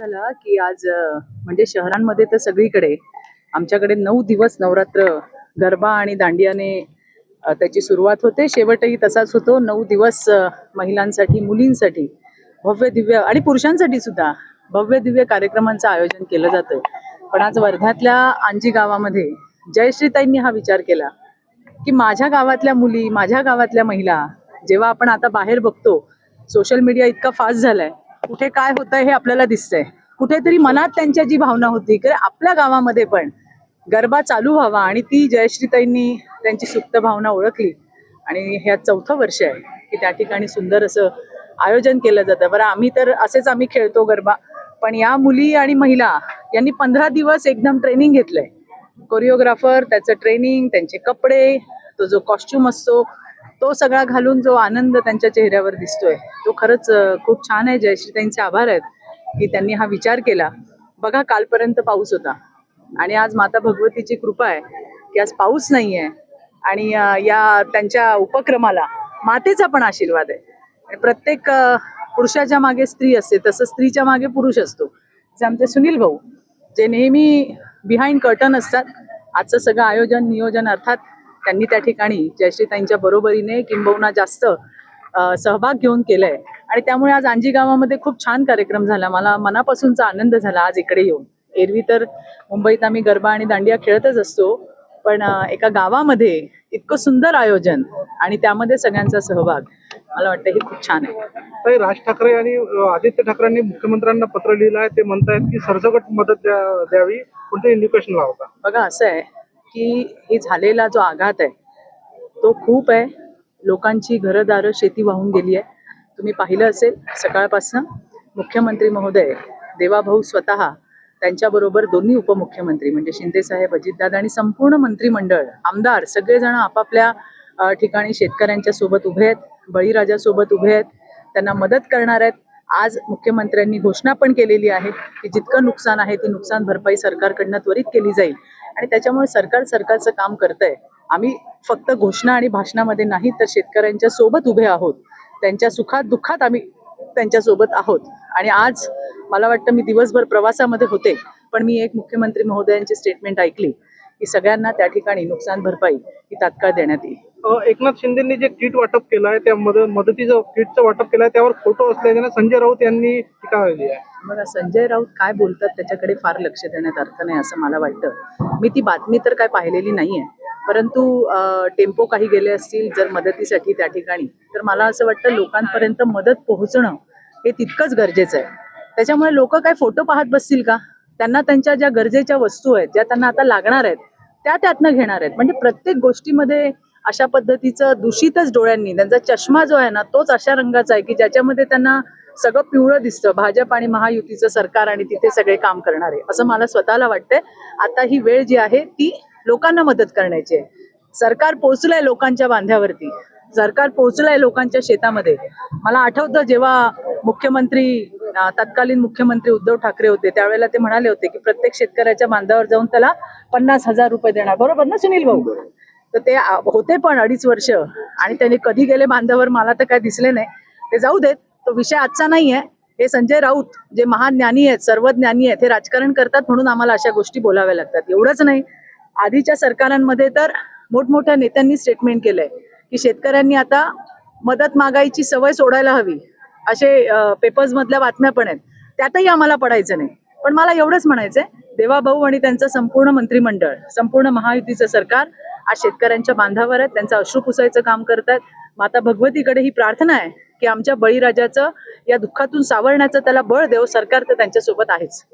झाला की आज म्हणजे शहरांमध्ये तर सगळीकडे आमच्याकडे नऊ दिवस नवरात्र गरबा आणि दांडियाने त्याची सुरुवात होते. शेवटही तसाच होतो. नऊ दिवस महिलांसाठी मुलींसाठी भव्य दिव्य आणि पुरुषांसाठी सुद्धा भव्य दिव्य कार्यक्रमांचं आयोजन केलं जातं. पण आज वर्ध्यातल्या आंजी गावामध्ये जयश्रीताईंनी हा विचार केला की माझ्या गावातल्या मुली माझ्या गावातल्या महिला जेव्हा आपण आता बाहेर बघतो सोशल मीडिया इतका फास्ट झालाय कुठे काय होतंय हे आपल्याला दिसतंय. कुठेतरी मनात त्यांच्या जी भावना होती की आपल्या गावामध्ये पण गरबा चालू व्हावा आणि ती जयश्रीताईंनी त्यांची सुप्त भावना ओळखली. आणि ह्या चौथं वर्ष आहे की त्या ठिकाणी सुंदर असं आयोजन केलं जातं. बरं आम्ही तर असेच आम्ही खेळतो गरबा पण या मुली आणि महिला यांनी पंधरा दिवस एकदम ट्रेनिंग घेतलंय. कोरिओग्राफर त्याचं ट्रेनिंग त्यांचे कपडे तो जो कॉस्ट्युम असतो तो सगळा घालून जो आनंद त्यांच्या चेहऱ्यावर दिसतोय तो खरंच खूप छान आहे. जयश्रीताईंचे आभार आहेत की त्यांनी हा विचार केला. बघा कालपर्यंत पाऊस होता आणि आज माता भगवतीची कृपा आहे की आज पाऊस नाही आहे आणि या त्यांच्या उपक्रमाला मातेचा पण आशीर्वाद आहे. आणि प्रत्येक पुरुषाच्या मागे स्त्री असते तसं स्त्रीच्या मागे पुरुष असतो. जे आमचे सुनील भाऊ जे नेहमी बिहाइंड कर्टन असतात. आजचं सगळं आयोजन नियोजन अर्थात त्यांनी त्या ठिकाणी जयश्रीताईंच्या बरोबरीने किंबहुना जास्त सहभाग घेऊन केलंय. आणि त्यामुळे आज आंजी गावामध्ये खूप छान कार्यक्रम झाला. मला मनापासूनचा आनंद झाला आज इकडे येऊन. एरवी तर मुंबईत आम्ही गरबा आणि दांडिया खेळतच असतो पण एका गावामध्ये इतकं सुंदर आयोजन आणि त्यामध्ये सगळ्यांचा सहभाग मला वाटतं हे खूप छान आहे. राज ठाकरे आणि आदित्य ठाकरेंनी मुख्यमंत्र्यांना पत्र लिहिलं आहे. ते म्हणतायत की सरसकट मदत द्या- द्यावी. कोणतं इंडिकेशन लावता बघा असं आहे. की हे झालेला जो आघात आहे तो खूप आहे. लोकांची घरदारं शेती वाहून गेली आहे. तुम्ही पाहिलं असेल सकाळपासून मुख्यमंत्री महोदय देवाभाऊ स्वतः त्यांच्याबरोबर दोन्ही उपमुख्यमंत्री म्हणजे शिंदेसाहेब अजितदादा आणि संपूर्ण मंत्रिमंडळ आमदार सगळेजण आपापल्या ठिकाणी शेतकऱ्यांच्या सोबत उभे आहेत बळीराजासोबत उभे आहेत त्यांना मदत करणार आहेत. आज मुख्यमंत्र्यांनी घोषणा पण केलेली आहे की जितकं नुकसान आहे ती नुकसान भरपाई सरकारकडनं त्वरित केली जाईल. आणि त्याच्यामुळे सरकार सरकारचं काम करतंय. आम्ही फक्त घोषणा आणि भाषणामध्ये नाही तर शेतकऱ्यांच्या सोबत उभे आहोत. त्यांच्या सुखात दुःखात आम्ही त्यांच्यासोबत आहोत. आणि आज मला वाटतं मी दिवसभर प्रवासामध्ये होते पण मी एक मुख्यमंत्री महोदयांची स्टेटमेंट ऐकली की सगळ्यांना त्या ठिकाणी नुकसान भरपाई ही तात्काळ देण्यात येईल. एकनाथ शिंदेनी जे किट वाटप केलं आहे त्या मदतीचं किटचं वाटप केलं आहे त्यावर फोटो असल्याने संजय राऊत यांनी टीका केली आहे. बघा संजय राऊत काय बोलतात त्याच्याकडे फार लक्ष देण्यात अर्थ नाही असं मला वाटतं. मी ती बातमी तर काय पाहिलेली नाही आहे परंतु टेम्पो काही गेले असतील जर मदतीसाठी त्या ठिकाणी तर मला असं वाटतं लोकांपर्यंत मदत पोहोचणं हे तितकंच गरजेचं आहे. त्याच्यामुळे लोक काय फोटो पाहत बसतील का? त्यांना त्यांच्या ज्या गरजेच्या वस्तू आहेत ज्या त्यांना आता लागणार आहेत त्या त्यातनं घेणार आहेत. म्हणजे प्रत्येक गोष्टीमध्ये अशा पद्धतीचं दूषितच डोळ्यांनी त्यांचा चष्मा जो आहे ना तोच अशा रंगाचा आहे की ज्याच्यामध्ये त्यांना सगळं पिवळं दिसतं. भाजप आणि महायुतीचं सरकार आणि तिथे सगळे काम करणारे. असं मला स्वतःला वाटतंय. आता ही वेळ जी आहे ती लोकांना मदत करण्याची आहे. सरकार पोहोचलंय लोकांच्या बांध्यावरती सरकार पोहोचलंय लोकांच्या शेतामध्ये. मला आठवतं जेव्हा मुख्यमंत्री तत्कालीन मुख्यमंत्री उद्धव ठाकरे होते त्यावेळेला ते म्हणाले होते की प्रत्येक शेतकऱ्याच्या बांधावर जाऊन त्याला पन्नास हजार रुपये देणार. बरोबर ना सुनील भाऊ? तर ते होते पण अडीच वर्ष. आणि त्यांनी कधी गेले बांधावर मला तर काय दिसले नाही. ते जाऊ देत. तो विषय आजचा नाही आहे हे संजय राऊत जे महान ज्ञानी आहेत सर्वज्ञानी आहेत हे राजकारण करतात म्हणून आम्हाला अशा गोष्टी बोलाव्या लागतात. एवढंच नाही. आधीच्या सरकारांमध्ये तर मोठमोठ्या नेत्यांनी स्टेटमेंट केलंय की शेतकऱ्यांनी आता मदत मागायची सवय सोडायला हवी. असे पेपर्स मधल्या बातम्या पण आहेत. त्यातही आम्हाला पडायचं नाही. पण मला एवढंच म्हणायचंय देवाभाऊ आणि त्यांचं संपूर्ण मंत्रिमंडळ संपूर्ण महायुतीचं सरकार आज शेतकऱ्यांच्या बांधावर आहेत त्यांचं अश्रू पुसायचं काम करतात माता भगवतीकडे ही प्रार्थना आहे. की आमच्या बळीराजाचं या दुःखातून सावरण्याचं त्याला बळ देव सरकार तर त्यांच्यासोबत आहेच.